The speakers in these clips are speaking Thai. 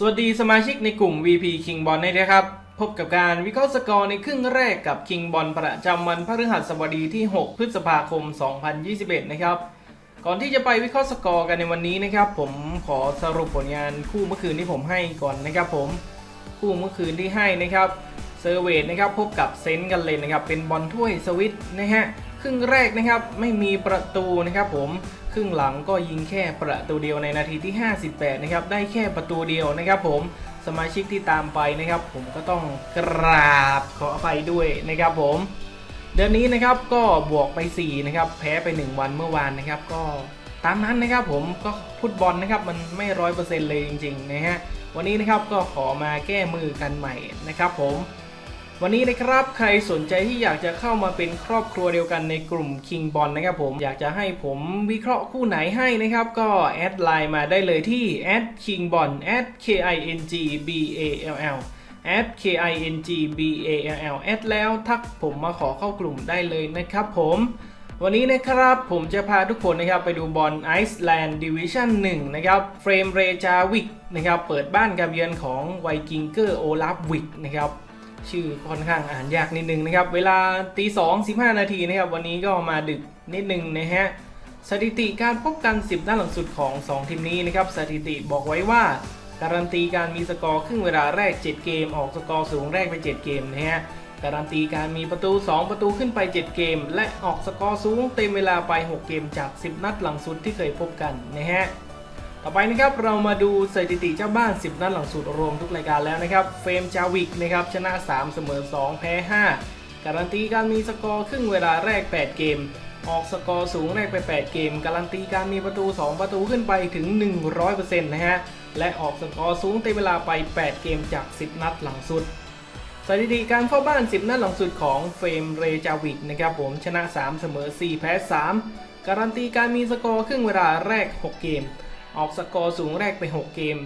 สวัสดีสมาชิกในกลุ่ม VP King Ball นะครับ พบกับการวิเคราะห์สกอร์ในครึ่งแรกกับ King Ball ประจำวันพฤหัสบดีที่ 6 พฤษภาคม 2021 นะครับ ก่อนที่จะไปวิเคราะห์สกอร์กันในวันนี้นะครับ ผมขอสรุปผลงานคู่เมื่อคืนที่ผมให้ก่อนนะครับ ผมคู่เมื่อคืนที่ให้นะครับเซอร์เวทนะครับพบกับเซนต์กันเลยนะครับเป็นบอลถ้วยสวิตนะฮะ ครึ่งแรกนะครับไม่มีประตูนะครับผมครึ่งหลังก็ยิงแค่ประตูเดียวในนาทีที่ 58 นะครับ ได้แค่ประตูเดียวนะครับผมสมาชิกที่ตามไปนะครับ ผมก็ต้องกราบขออภัยด้วยนะครับผมเดือนนี้นะครับก็บวกไป4นะครับแพ้ไป 1 วันเมื่อวานนะครับ ก็ตามนั้นนะครับผมก็ฟุตบอลนะครับมันไม่ร้อยเปอร์เซ็นต์เลยจริงๆนะฮะวันนี้นะครับก็ขอมาแก้มือกันใหม่นะครับผม วันนี้นะครับใครสนใจที่อยากจะเข้ามาเป็นครอบครัวเดียวกันในกลุ่ม King b o l นะครับผมอยากจะให้ผมวิเคราะห์คู่ไหนให้นะครับ ก็แอดไลน์มาได้เลยที่ @king b o l k i n g b a l l k i n g b a l l แอดแล้วทักผมมาขอเข้ากลุ่มได้เลยนะครับผมวันนี้นะครับผมจะพาทุกคนนะครับไปดูบอลไอซ์แลนด์ดิวิชั่น1นะครับเฟรมเรจาวิกนะครับเปิดบ้านกับเยือนของไวกิงเกอร์โอลาฟวิกนะครับ ชื่อค่อนข้างอ่านยากนิดนึงนะครับ เวลาตีสองสิบห้านาทีนะครับ วันนี้ก็มาดึกนิดนึงนะฮะสถิติการพบกัน 10ด้านหลังสุดของ 2 ทีมนี้นะครับสถิติบอกไว้ว่า การันตีการมีสกอร์ครึ่งเวลาแรก 7 เกม ออกสกอร์สูงแรกไป 7 เกมนะฮะการันตีการมีประตู 2 ประตูขึ้นไป 7 เกม และออกสกอร์สูงเต็มเวลาไป 6 เกมจาก 10 นัดหลังสุดที่เคยพบกันนะฮะ ต่อไปนะครับเรามาดูสถิติเจ้าบ้าน 10 นัดหลังสุดรวมทุกรายการแล้วนะครับ เฟรมจาวิกนะครับชนะ 3 เสมอ 2 แพ้ 5 การันตีการมีสกอร์ครึ่งเวลาแรก 8 เกม ออกสกอร์สูงแรกไป 8 เกม การันตีการมีประตู 2 ประตูขึ้นไปถึง 100%นะฮะ และออกสกอร์สูงเต็มเวลาไป 8 เกมจาก 10 นัดหลังสุดสถิติการเข้าบ้าน 10 นัดหลังสุดของเฟรมเรจาวิกนะครับผมชนะ 3 เสมอ 4 แพ้ 3 การันตีการมีสกอร์ครึ่งเวลาแรก 6 เกม ออกสกอร์สูงแรกไป 6 เกม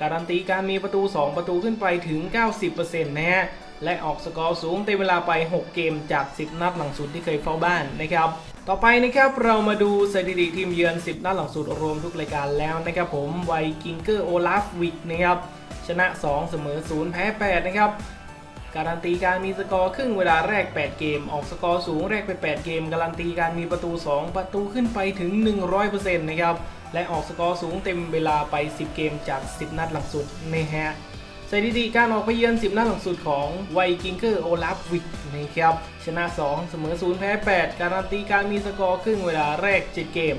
การันตีการมีประตู 2 ประตูขึ้นไปถึง 90%นะฮะ และออกสกอร์สูงเต็มเวลาไป 6 เกมจาก 10 นัดหลังสุดที่เคยเฝ้าบ้านนะครับ ต่อไปนะครับเรามาดูสถิติทีมเยือน 10 นัดหลังสุดรวมทุกรายการแล้วนะครับผมไวกิงเกอร์โอลาฟวิกนะครับชนะ 2 เสมอ 0 แพ้ 8 นะครับการันตีการมีสกอร์ครึ่งเวลาแรก 8 เกม ออกสกอร์สูงแรกไป 8 เกม การันตีการมีประตู 2 ประตูขึ้นไปถึง 100%นะครับ และออกสกอร์สูงเต็มเวลาไป 10 เกมจาก 10 นัดหลังสุดนะฮะสถิติการออกไปเยือน 10 นัดหลังสุดของไวกิงเกอร์โอลาฟวิกนะครับชนะ 2 เสมอ 0 แพ้ 8 การันตีการมีสกอร์ครึ่งเวลาแรก 7 เกม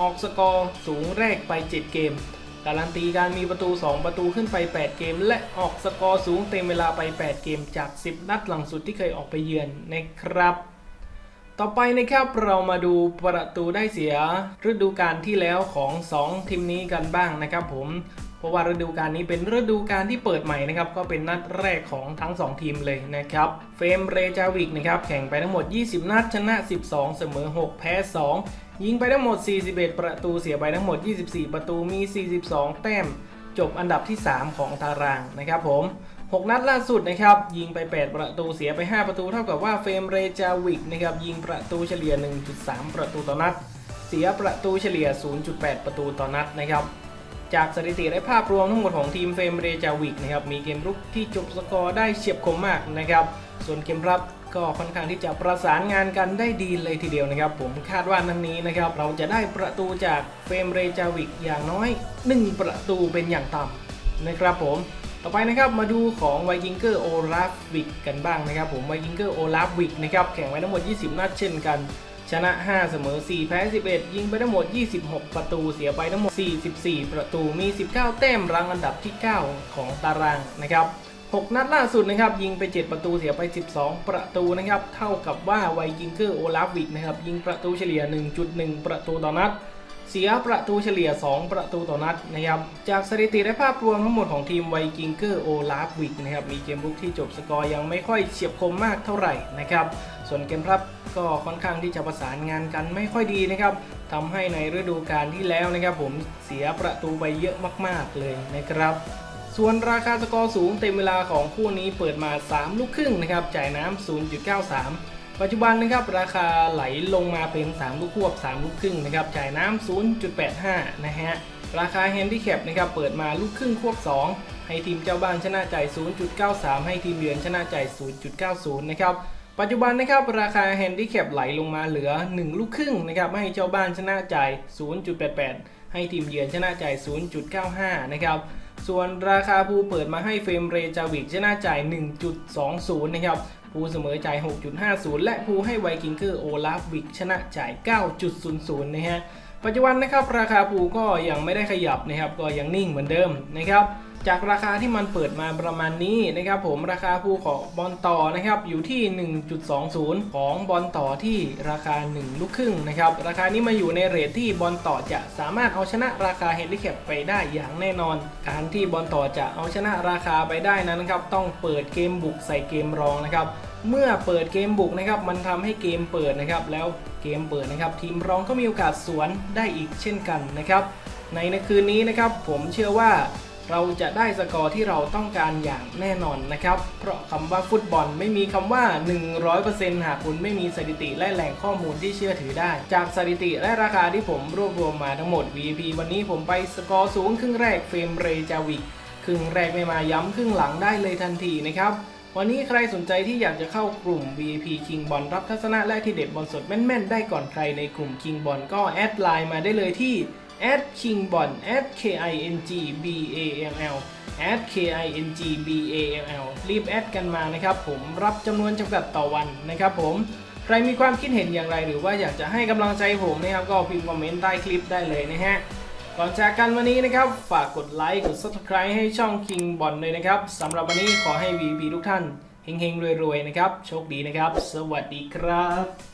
ออกสกอร์สูงแรกไป 7 เกม การันตีการมีประตู 2 ประตูขึ้นไป 8 เกม และออกสกอร์สูงเต็มเวลาไป 8 เกมจาก 10 นัดหลังสุดที่เคยออกไปเยือนนะครับ ต่อไปนะครับเรามาดูประตูได้เสียฤดูกาลที่แล้วของ 2 ทีมนี้กันบ้างนะครับผมเพราะว่าฤดูกาลนี้เป็นฤดูกาลที่เปิดใหม่นะครับก็เป็นนัดแรกของทั้ง 2 ทีมเลยนะครับเฟรมเรจาวิกนะครับแข่งไปทั้งหมด 20 นัดชนะ 12 เสมอ 6 แพ้ 2 ยิงไปทั้งหมด 41 ประตูเสียไปทั้งหมด 24 ประตูมี 42 แต้มจบอันดับที่ 3 ของตารางนะครับผม 6 นัดล่าสุดนะครับ ยิงไป 8 ประตูเสียไป 5 ประตูเท่ากับว่าเฟรมเรจาวิกนะครับยิงประตูเฉลี่ย 1.3 ประตูต่อนัด เสียประตูเฉลี่ย 0.8 ประตูต่อนัดนะครับจากสถิติและภาพรวมทั้งหมดของทีมเฟรมเรจาวิกนะครับมีเกมรุกที่จบสกอร์ได้เฉียบคมมากนะครับส่วนเกมรับก็ค่อนข้างที่จะประสานงานกันได้ดีเลยทีเดียวนะครับ ผมคาดว่านันนี้นะครับ เราจะได้ประตูจากเฟรมเรจาวิกอย่างน้อย 1 ประตูเป็นอย่างต่ำนะครับผม ต่อไปนะครับมาดูของไวกิงเกอร์โอลาฟวิกกันบ้างนะครับ ผมไวกิงเกอร์โอลาฟวิกนะครับแข่งไว้ทั้งหมด 20 นัดเช่นกัน ชนะ 5 เสมอ 4 แพ้ 11 ยิงไปทั้งหมด 26 ประตูเสียไปทั้งหมด 44 ประตูมี 19 แต้มรังอันดับที่ 9 ของตารางนะครับ6นัดล่าสุดนะครับยิงไป 7 ประตูเสียไป 12 ประตูนะครับเท่ากับว่าไวกิงเกอร์โอลาฟวิกนะครับยิงประตูเฉลี่ย 1.1 ประตูต่อนัด เสียประตูเฉลี่ย 2 ประตูต่อนัดนะครับ จากสถิติและภาพรวมทั้งหมดของทีมไวกิงเกอร์โอลาฟวิกนะครับ มีเกมรุกที่จบสกอร์ยังไม่ค่อยเฉียบคมมากเท่าไหร่นะครับ ส่วนเกมรับก็ค่อนข้างที่จะประสานงานกันไม่ค่อยดีนะครับทำให้ในฤดูกาลที่แล้วนะครับ ผมเสียประตูไปเยอะมาก ๆ เลยนะครับส่วนราคาสกอร์สูงเต็มเวลาของคู่นี้เปิดมา 3 ลูกครึ่งนะครับ จ่ายน้ำ0.93 ปัจจุบันนะครับราคาไหลลงมาเป็น 3 ลูกควบ 3 ลูกครึ่งนะครับจ่ายน้ำ0.85 นะฮะ ราคาแฮนดิแคปนะครับเปิดมาลูกครึ่งควบ 2 ให้ทีมเจ้าบ้านชนะใจ 0.93 ให้ทีมเยือนชนะใจ 0.90 นะครับปัจจุบันนะครับราคาแฮนดิแคปไหลลงมาเหลือ 1 ลูกครึ่งนะครับให้เจ้าบ้านชนะใจ 0.88 ให้ทีมเยือนชนะใจ 0.95 นะครับส่วนราคาภูเปิดมาให้เฟรมเรจาวิกชนะจ่าย 1.20 นะครับ ภูเสมอจ่าย 6.50 และภูให้ไวกิงเกอร์โอลาฟวิกชนะจ่าย 9.00 นะฮะ ปัจจุบันนะครับราคาภูก็ยังไม่ได้ขยับนะครับ ก็ยังนิ่งเหมือนเดิมนะครับ จากราคาที่มันเปิดมาประมาณนี้นะครับผมราคาภูของบอลต่อนะครับอยู่ที่ 1.20 ของบอลต่อที่ราคา 1 ลูกครึ่งนะครับราคานี้มาอยู่ในเรทที่บอลต่อจะสามารถเอาชนะราคาเฮนดิแคปไปได้อย่างแน่นอน การที่บอลต่อจะเอาชนะราคาไปได้นั้นครับต้องเปิดเกมบุกใส่เกมรองนะครับเมื่อเปิดเกมบุกนะครับมันทำให้เกมเปิดนะครับแล้วเกมเปิดนะครับทีมรองก็มีโอกาสสวนได้อีกเช่นกันนะครับในคืนนี้นะครับผมเชื่อว่า เราจะได้สกอร์ที่เราต้องการอย่างแน่นอนนะครับ เพราะคำว่าฟุตบอลไม่มีคำว่า 100%หากคุณไม่มีสถิติและแหล่งข้อมูลที่เชื่อถือได้ จากสถิติและราคาที่ผมรวบรวมมาทั้งหมด VP วันนี้ผมไปสกอร์สูงครึ่งแรกเฟรมเรจาวิกครึ่งแรกไม่มาย้ำครึ่งหลังได้เลยทันทีนะครับวันนี้ใครสนใจที่อยากจะเข้ากลุ่ม VIP King Ball รับทัศนะและที่เด็ดบอลสดแม่นๆ ได้ก่อนใครในกลุ่ม King Ball ก็แอดไลน์มาได้เลยที่ king ball k i n g b a l l k i n g b a l l รีบแอดกันมานะครับผมรับจำนวนจำกัดต่อวันนะครับผมใครมีความคิดเห็นอย่างไร หรือว่าอยากจะให้กำลังใจผมนะครับก็พิมพ์คอมเมนต์ใต้คลิปได้เลยนะฮะก่อนจากกันวันนี้นะครับ ฝากกดไลค์กด subscribe ให้ช่อง King b o l เลยนะครับสำหรับวันนี้ขอให้ VP ทุกท่านเฮงๆ รวยๆ นะครับ โชคดีนะครับ สวัสดีครับ